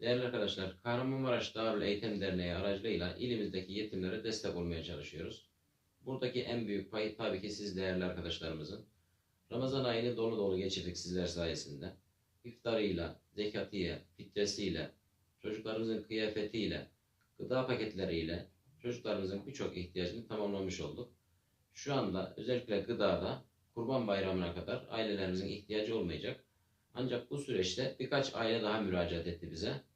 Değerli arkadaşlar, Kahramanmaraş Darül Eğitim Derneği aracılığıyla ilimizdeki yetimlere destek olmaya çalışıyoruz. Buradaki en büyük pay tabii ki siz değerli arkadaşlarımızın. Ramazan ayını dolu dolu geçirdik sizler sayesinde. İftarıyla, zekatıyla, fitresiyle, çocuklarımızın kıyafetiyle, gıda paketleriyle çocuklarımızın birçok ihtiyacını tamamlamış olduk. Şu anda özellikle gıdada Kurban Bayramı'na kadar ailelerimizin ihtiyacı olmayacak. Ancak bu süreçte birkaç aile daha müracaat etti bize.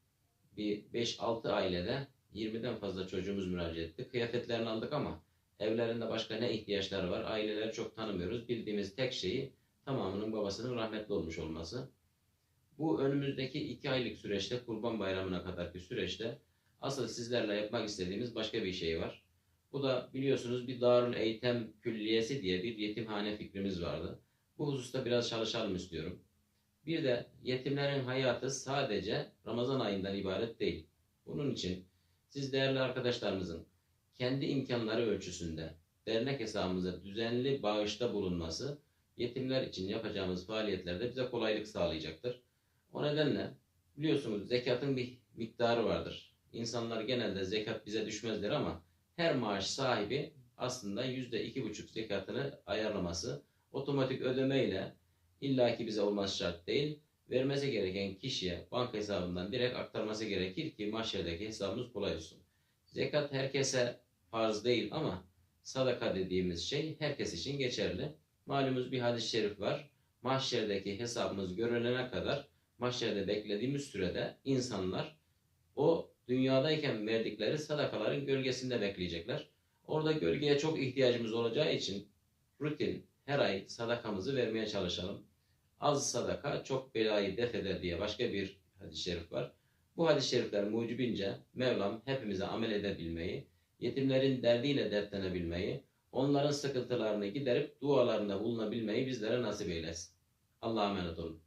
Bir 5-6 ailede 20'den fazla çocuğumuz müracaat etti. Kıyafetlerini aldık ama evlerinde başka ne ihtiyaçları var aileleri çok tanımıyoruz. Bildiğimiz tek şeyi tamamının babasının rahmetli olmuş olması. Bu önümüzdeki 2 aylık süreçte Kurban Bayramı'na kadarki süreçte asıl sizlerle yapmak istediğimiz başka bir şey var. Bu da biliyorsunuz bir Darül Eğitim Külliyesi diye bir yetimhane fikrimiz vardı. Bu hususta biraz çalışalım istiyorum. Bir de yetimlerin hayatı sadece Ramazan ayından ibaret değil. Bunun için siz değerli arkadaşlarımızın kendi imkanları ölçüsünde dernek hesabımıza düzenli bağışta bulunması yetimler için yapacağımız faaliyetlerde bize kolaylık sağlayacaktır. O nedenle biliyorsunuz zekatın bir miktarı vardır. İnsanlar genelde zekat bize düşmez der ama her maaş sahibi aslında yüzde iki buçuk zekatını ayarlaması otomatik ödemeyle illaki bize olması şart değil. Vermesi gereken kişiye banka hesabından direkt aktarması gerekir ki mahşerdeki hesabımız kolay olsun. Zekat herkese farz değil ama sadaka dediğimiz şey herkes için geçerli. Malumuz bir hadis-i şerif var. Mahşerdeki hesabımız görülene kadar mahşerde beklediğimiz sürede insanlar o dünyadayken verdikleri sadakaların gölgesinde bekleyecekler. Orada gölgeye çok ihtiyacımız olacağı için rutin her ay sadakamızı vermeye çalışalım. Az sadaka çok belayı def eder diye başka bir hadis-i şerif var. Bu hadis-i şerifler mucibince Mevlam hepimize amel edebilmeyi, yetimlerin derdiyle dertlenebilmeyi, onların sıkıntılarını giderip dualarında bulunabilmeyi bizlere nasip eylesin. Allah'a emanet olun.